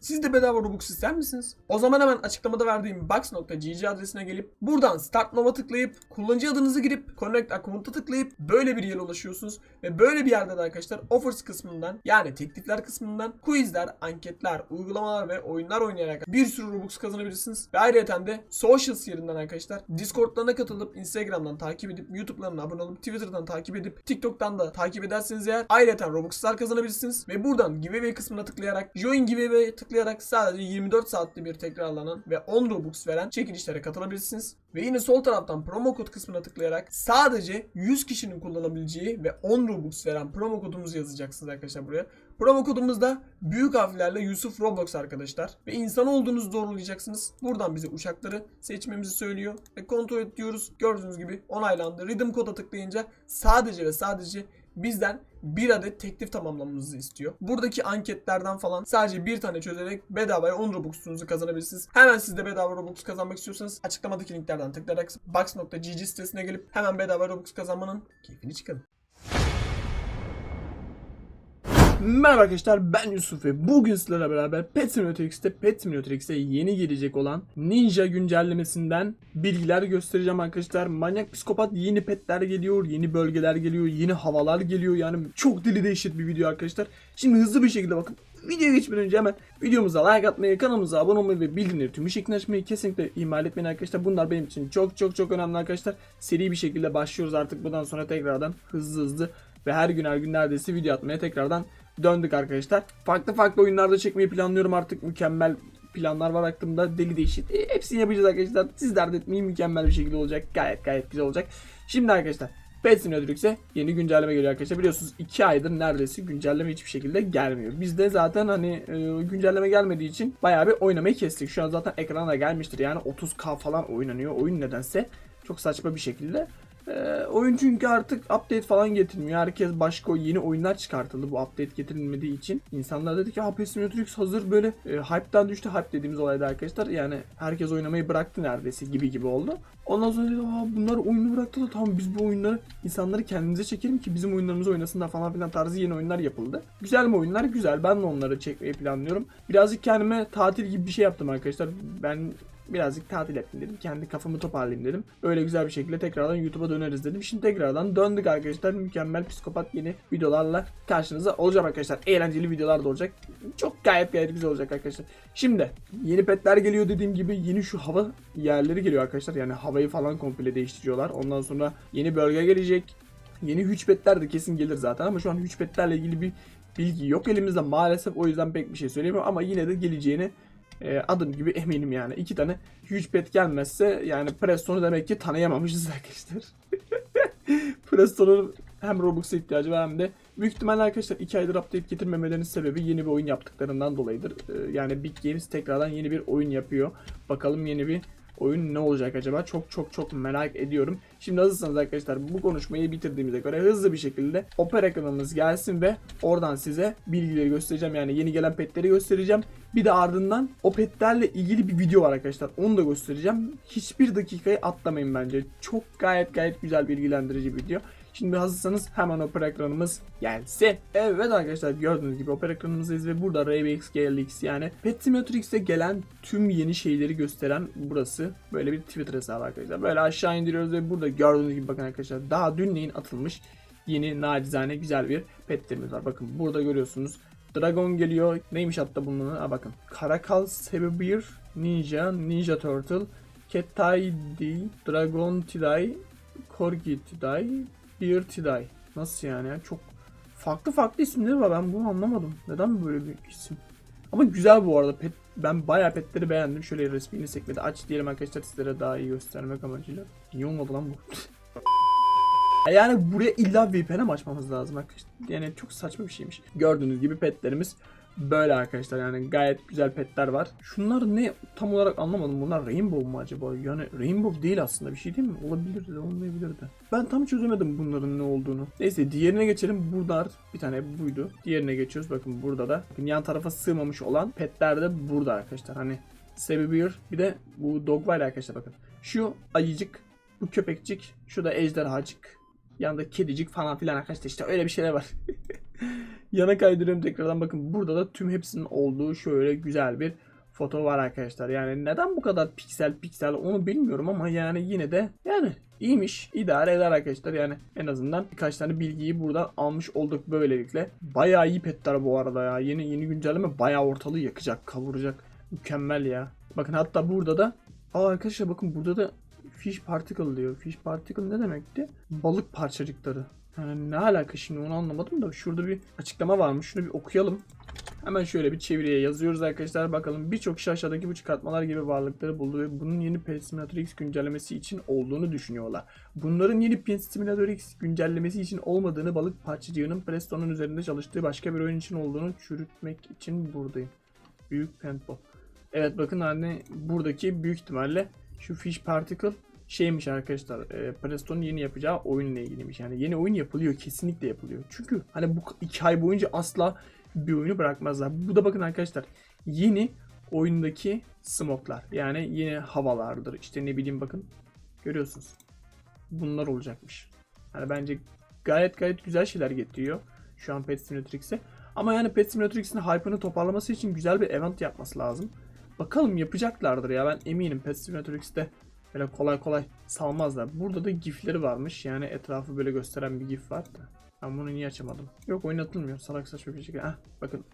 Siz de bedava Robux ister misiniz? O zaman hemen açıklamada verdiğim box.gg adresine gelip buradan Start Now'a tıklayıp kullanıcı adınızı girip Connect Account'a tıklayıp böyle bir yere ulaşıyorsunuz. Ve böyle bir yerde de arkadaşlar Offers kısmından yani teklifler kısmından quizler, anketler, uygulamalar ve oyunlar oynayarak bir sürü Robux kazanabilirsiniz. Ve ayrıca de Socials yerinden arkadaşlar Discord'larına katılıp Instagram'dan takip edip YouTube'larına abone olup Twitter'dan takip edip TikTok'tan da takip ederseniz eğer ayrıca Robux'lar kazanabilirsiniz. Ve buradan giveaway kısmına tıklayarak Join Giveaway sadece 24 saatte bir tekrarlanan ve 10 Robux veren çekilişlere katılabilirsiniz. Ve yine sol taraftan promo kod kısmına tıklayarak sadece 100 kişinin kullanabileceği ve 10 Robux veren promo kodumuzu yazacaksınız arkadaşlar buraya. Promo kodumuz da büyük harflerle Yusuf Roblox arkadaşlar. Ve insan olduğunuzu doğrulayacaksınız. Buradan bize uçakları seçmemizi söylüyor. Ve kontrol et diyoruz. Gördüğünüz gibi onaylandı. Redeem koda tıklayınca sadece ve sadece bizden bir adet teklif tamamlamamızı istiyor. Buradaki anketlerden falan sadece bir tane çözerek bedavaya 10 Robux'unuzu kazanabilirsiniz. Hemen siz de bedava Robux kazanmak istiyorsanız açıklamadaki linklerden tıklayarak box.gg sitesine gelip hemen bedava Robux kazanmanın keyfini çıkarın. Merhaba arkadaşlar ben Yusuf ve bugün sizlerle beraber Pet Simulator X'te Pet Simulator X'e yeni gelecek olan Ninja güncellemesinden bilgiler göstereceğim arkadaşlar. Manyak psikopat yeni petler geliyor, yeni bölgeler geliyor, yeni havalar geliyor. Yani çok dili değişik bir video arkadaşlar. Şimdi hızlı bir şekilde bakın. Videoya geçmeden önce hemen videomuza like atmayı, kanalımıza abone olmayı ve bildirimleri tüm şekilde açmayı kesinlikle ihmal etmeyin arkadaşlar. Bunlar benim için çok çok çok önemli arkadaşlar. Seri bir şekilde başlıyoruz artık bundan sonra tekrardan hızlı hızlı ve her gün her gün neredeyse video atmaya tekrardan döndük arkadaşlar. Farklı farklı oyunlarda çekmeyi planlıyorum artık. Mükemmel planlar var aklımda. Deli değişik. E, hepsini yapacağız arkadaşlar. Siz dert etmeyin. Mükemmel bir şekilde olacak. Gayet gayet güzel olacak. Şimdi arkadaşlar Pet Simulator X'e yeni güncelleme geliyor arkadaşlar. Biliyorsunuz 2 aydır neredeyse güncelleme hiçbir şekilde gelmiyor. Biz de zaten hani e, güncelleme gelmediği için bayağı bir oynamayı kestik. Şu an zaten ekrana gelmiştir. Yani 30k falan oynanıyor. Oyun nedense çok saçma bir şekilde. Ee, oyun çünkü artık update falan getirmiyor. Herkes başka yeni oyunlar çıkartıldı bu update getirilmediği için. İnsanlar dedi ki Pet Simulator hazır böyle e, hype'dan düştü. Hype dediğimiz olayda arkadaşlar. Yani herkes oynamayı bıraktı neredeyse gibi gibi oldu. Ondan sonra dedi Aa, bunlar oyunu bıraktılar. Tamam biz bu oyunları insanları kendimize çekelim ki bizim oyunlarımızı oynasınlar falan filan tarzı yeni oyunlar yapıldı. Güzel mi oyunlar? Güzel. Ben de onları çekmeyi planlıyorum. Birazcık kendime tatil gibi bir şey yaptım arkadaşlar. Ben birazcık tatil ettim dedim. Kendi kafamı toparlayayım dedim. Öyle güzel bir şekilde tekrardan YouTube'a döneriz dedim. Şimdi tekrardan döndük arkadaşlar. Mükemmel psikopat yeni videolarla karşınıza olacağım arkadaşlar. Eğlenceli videolar da olacak. Çok gayet gayet güzel olacak arkadaşlar. Şimdi yeni petler geliyor dediğim gibi yeni şu hava yerleri geliyor arkadaşlar. Yani havayı falan komple değiştiriyorlar. Ondan sonra yeni bölge gelecek. Yeni hüçbetler de kesin gelir zaten ama şu an hüçbetlerle ilgili bir bilgi yok elimizde maalesef. O yüzden pek bir şey söyleyemiyorum ama yine de geleceğini e, adım gibi eminim yani. iki tane huge pet gelmezse yani Preston'u demek ki tanıyamamışız arkadaşlar. Preston'un hem Robux'a ihtiyacı var hem de büyük ihtimalle arkadaşlar 2 aydır update getirmemelerinin sebebi yeni bir oyun yaptıklarından dolayıdır. E, yani Big Games tekrardan yeni bir oyun yapıyor. Bakalım yeni bir oyun ne olacak acaba? Çok çok çok merak ediyorum. Şimdi hazırsanız arkadaşlar bu konuşmayı bitirdiğimize göre hızlı bir şekilde Opera ekranımız gelsin ve oradan size bilgileri göstereceğim. Yani yeni gelen petleri göstereceğim. Bir de ardından o petlerle ilgili bir video var arkadaşlar. Onu da göstereceğim. Hiçbir dakikayı atlamayın bence. Çok gayet gayet güzel bilgilendirici bir video. Şimdi hazırsanız hemen opera ekranımız gelsin. Evet arkadaşlar gördüğünüz gibi opera ekranımızdayız ve burada RBX GLX yani Pet Simulator X'e gelen tüm yeni şeyleri gösteren burası. Böyle bir Twitter hesabı arkadaşlar. Böyle aşağı indiriyoruz ve burada gördüğünüz gibi bakın arkadaşlar daha dünleyin atılmış yeni nacizane güzel bir petlerimiz var. Bakın burada görüyorsunuz. Dragon geliyor. Neymiş hatta bunun adı? Bakın. Karakal Sebebir Ninja, Ninja Turtle, Ketaidi, Dragon Tidai, Corgi Tidai, Beer Tidai. Nasıl yani ya? Çok farklı farklı isimleri var. Ben bunu anlamadım. Neden böyle bir isim? Ama güzel bu arada. Pet, ben bayağı petleri beğendim. Şöyle resmini sekmede aç diyelim arkadaşlar sizlere daha iyi göstermek amacıyla. İyi olmadı lan bu. Yani buraya illa VPN mi açmamız lazım arkadaşlar? Yani çok saçma bir şeymiş. Gördüğünüz gibi petlerimiz böyle arkadaşlar yani gayet güzel petler var. Şunlar ne tam olarak anlamadım. Bunlar Rainbow mu acaba? Yani Rainbow değil aslında bir şey değil mi? Olabilir de olmayabilir de. Ben tam çözemedim bunların ne olduğunu. Neyse diğerine geçelim. Burada bir tane buydu. Diğerine geçiyoruz. Bakın burada da. Bakın yan tarafa sığmamış olan petler de burada arkadaşlar. Hani Sebebier bir de bu dog var arkadaşlar bakın. Şu ayıcık, bu köpekcik, şu da ejderhacık. Yanında kedicik falan filan arkadaşlar işte öyle bir şeyler var. Yana kaydırıyorum tekrardan bakın burada da tüm hepsinin olduğu şöyle güzel bir foto var arkadaşlar. Yani neden bu kadar piksel piksel onu bilmiyorum ama yani yine de yani iyiymiş. idare eder arkadaşlar. Yani en azından birkaç tane bilgiyi burada almış olduk böylelikle. Bayağı iyi petler bu arada ya. Yeni yeni güncelleme bayağı ortalığı yakacak, kavuracak. Mükemmel ya. Bakın hatta burada da Aa arkadaşlar bakın burada da fish particle diyor. Fish particle ne demekti? Balık parçacıkları. Yani ne alaka şimdi onu anlamadım da şurada bir açıklama varmış. Şunu bir okuyalım. Hemen şöyle bir çeviriye yazıyoruz arkadaşlar. Bakalım birçok kişi aşağıdaki bu çıkartmalar gibi varlıkları buldu ve bunun yeni Pet Simulator X güncellemesi için olduğunu düşünüyorlar. Bunların yeni Pet Simulator X güncellemesi için olmadığını balık parçacığının Presto'nun üzerinde çalıştığı başka bir oyun için olduğunu çürütmek için buradayım. Büyük paintball. Evet bakın hani buradaki büyük ihtimalle şu Fish Particle şeymiş arkadaşlar. E, Presto'nun yeni yapacağı oyunla ilgiliymiş. Yani yeni oyun yapılıyor. Kesinlikle yapılıyor. Çünkü hani bu iki ay boyunca asla bir oyunu bırakmazlar. Bu da bakın arkadaşlar yeni oyundaki smoklar. Yani yeni havalardır. İşte ne bileyim bakın. Görüyorsunuz. Bunlar olacakmış. Yani bence gayet gayet güzel şeyler getiriyor. Şu an Pet Simulator X'e. Ama yani Pet Simulator X'in hype'ını toparlaması için güzel bir event yapması lazım. Bakalım yapacaklardır ya ben eminim Pet Simulator X'te böyle kolay kolay salmazlar. Burada da gifleri varmış. Yani etrafı böyle gösteren bir gif var da. Ben bunu niye açamadım? Yok oynatılmıyor. Salak saçma bir şekilde. Heh, bakın.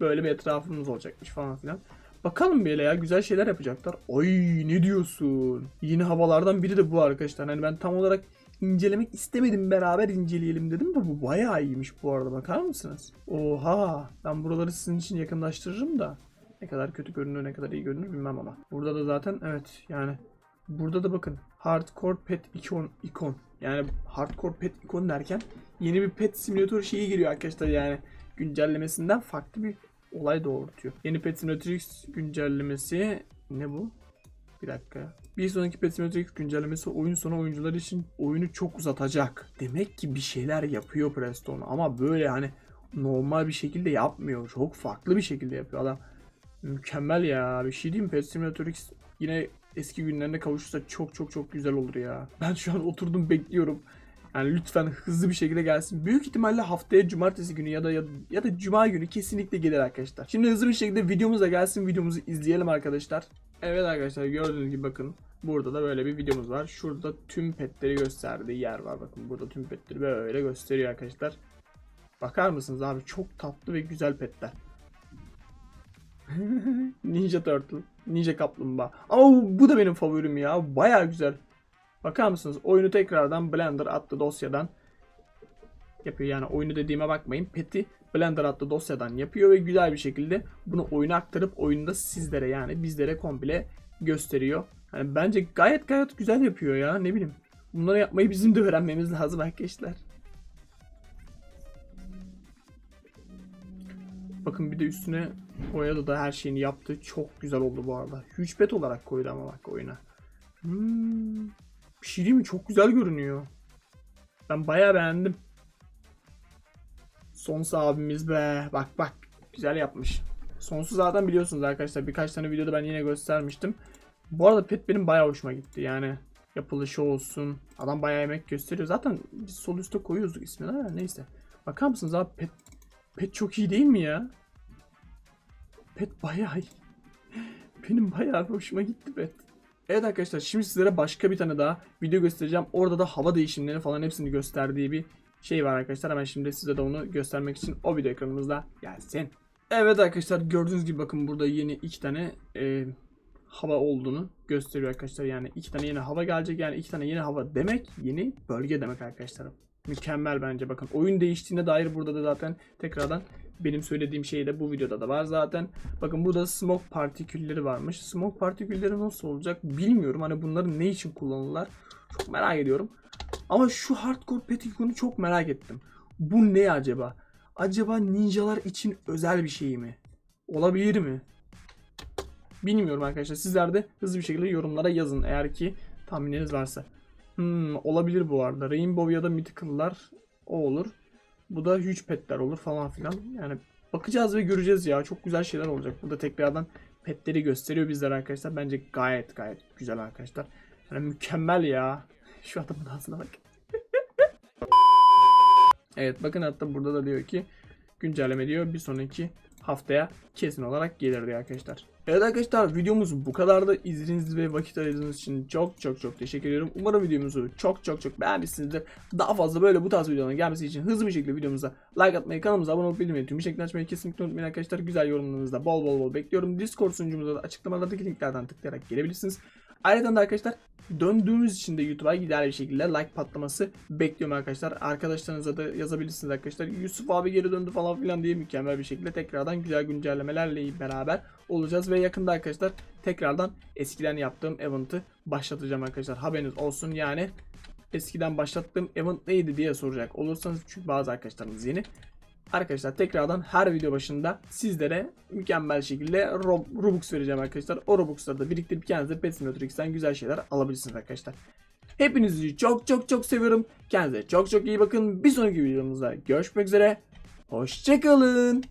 Böyle bir etrafımız olacakmış falan filan. Bakalım böyle ya güzel şeyler yapacaklar. Oy ne diyorsun? Yeni havalardan biri de bu arkadaşlar. Hani ben tam olarak incelemek istemedim beraber inceleyelim dedim de bu bayağı iyiymiş bu arada bakar mısınız? Oha ben buraları sizin için yakınlaştırırım da ne kadar kötü görünür ne kadar iyi görünür bilmem ama. Burada da zaten evet yani burada da bakın hardcore pet ikon ikon yani hardcore pet ikon derken yeni bir pet simülatör şeyi geliyor arkadaşlar yani güncellemesinden farklı bir olay doğurtuyor. Yeni Pet Simulator güncellemesi ne bu? Bir dakika. Bir sonraki Pet Simulator güncellemesi oyun sonu oyuncular için oyunu çok uzatacak. Demek ki bir şeyler yapıyor Preston ama böyle hani normal bir şekilde yapmıyor. Çok farklı bir şekilde yapıyor adam. Mükemmel ya. Bir şey diyeyim? Pet Simulator X yine eski günlerine kavuşursa çok çok çok güzel olur ya. Ben şu an oturdum bekliyorum. Yani lütfen hızlı bir şekilde gelsin. Büyük ihtimalle haftaya cumartesi günü ya da ya, ya da cuma günü kesinlikle gelir arkadaşlar. Şimdi hızlı bir şekilde videomuz da gelsin. Videomuzu izleyelim arkadaşlar. Evet arkadaşlar gördüğünüz gibi bakın. Burada da böyle bir videomuz var. Şurada tüm petleri gösterdiği yer var. Bakın burada tüm petleri böyle gösteriyor arkadaşlar. Bakar mısınız abi? Çok tatlı ve güzel petler. Ninja Turtle. Ninja Kaplumbağa. Ama bu da benim favorim ya. Baya güzel. Bakar mısınız? Oyunu tekrardan Blender adlı dosyadan yapıyor. Yani oyunu dediğime bakmayın. Pet'i Blender adlı dosyadan yapıyor ve güzel bir şekilde bunu oyuna aktarıp oyunda sizlere yani bizlere komple gösteriyor. Yani bence gayet gayet güzel yapıyor ya. Ne bileyim. Bunları yapmayı bizim de öğrenmemiz lazım arkadaşlar. Bakın bir de üstüne Oyada da her şeyini yaptı. Çok güzel oldu bu arada. Pet olarak koydu ama bak oyuna. Hmm. Bir şey değil mi? Çok güzel görünüyor. Ben bayağı beğendim. Sonsuz abimiz be. Bak bak. Güzel yapmış. Sonsuz zaten biliyorsunuz arkadaşlar. Birkaç tane videoda ben yine göstermiştim. Bu arada pet benim bayağı hoşuma gitti. Yani yapılışı olsun. Adam bayağı emek gösteriyor. Zaten biz sol üstte koyuyoruz ismini neyse. Bakar mısınız abi pet, pet çok iyi değil mi ya? Pet bayağı iyi. Benim bayağı hoşuma gitti pet. Evet arkadaşlar şimdi sizlere başka bir tane daha video göstereceğim. Orada da hava değişimlerini falan hepsini gösterdiği bir şey var arkadaşlar. Hemen şimdi size de onu göstermek için o video ekranımızda gelsin. Evet arkadaşlar gördüğünüz gibi bakın burada yeni iki tane e, hava olduğunu gösteriyor arkadaşlar. Yani iki tane yeni hava gelecek. Yani iki tane yeni hava demek yeni bölge demek arkadaşlar. Mükemmel bence bakın. Oyun değiştiğine dair burada da zaten tekrardan benim söylediğim şey de bu videoda da var zaten. Bakın burada smoke partikülleri varmış. Smoke partikülleri nasıl olacak bilmiyorum. Hani bunları ne için kullanırlar çok merak ediyorum. Ama şu hardcore petikunu çok merak ettim. Bu ne acaba? Acaba ninjalar için özel bir şey mi? Olabilir mi? Bilmiyorum arkadaşlar. Sizler de hızlı bir şekilde yorumlara yazın eğer ki tahmininiz varsa. Hmm, olabilir bu arada. Rainbow ya da Mythical'lar o olur. Bu da huge petler olur falan filan. Yani bakacağız ve göreceğiz ya. Çok güzel şeyler olacak. Burada tekrardan petleri gösteriyor bizlere arkadaşlar. Bence gayet gayet güzel arkadaşlar. Yani mükemmel ya. Şu adamın ağzına bak. evet bakın hatta burada da diyor ki güncelleme diyor. Bir sonraki haftaya kesin olarak gelir diyor arkadaşlar. Evet arkadaşlar videomuz bu kadardı. İzlediğiniz ve vakit ayırdığınız için çok çok çok teşekkür ediyorum. Umarım videomuzu çok çok çok beğenmişsinizdir. Daha fazla böyle bu tarz videoların gelmesi için hızlı bir şekilde videomuza like atmayı, kanalımıza abone olup bildirimleri tüm şeklini açmayı kesinlikle unutmayın arkadaşlar. Güzel yorumlarınızı da bol bol bol bekliyorum. Discord sunucumuza da açıklamalardaki linklerden tıklayarak gelebilirsiniz. Ayrıca da arkadaşlar döndüğümüz için de YouTube'a gider bir şekilde like patlaması bekliyorum arkadaşlar. Arkadaşlarınıza da yazabilirsiniz arkadaşlar. Yusuf abi geri döndü falan filan diye mükemmel bir şekilde tekrardan güzel güncellemelerle beraber olacağız ve yakında arkadaşlar tekrardan eskiden yaptığım event'ı başlatacağım arkadaşlar. Haberiniz olsun yani eskiden başlattığım event neydi diye soracak olursanız çünkü bazı arkadaşlarımız yeni. Arkadaşlar tekrardan her video başında sizlere mükemmel şekilde Rob- Robux vereceğim arkadaşlar. O Robux'ları da biriktirip kendinize Pet Simulator güzel şeyler alabilirsiniz arkadaşlar. Hepinizi çok çok çok seviyorum. Kendinize çok çok iyi bakın. Bir sonraki videomuzda görüşmek üzere. Hoşçakalın.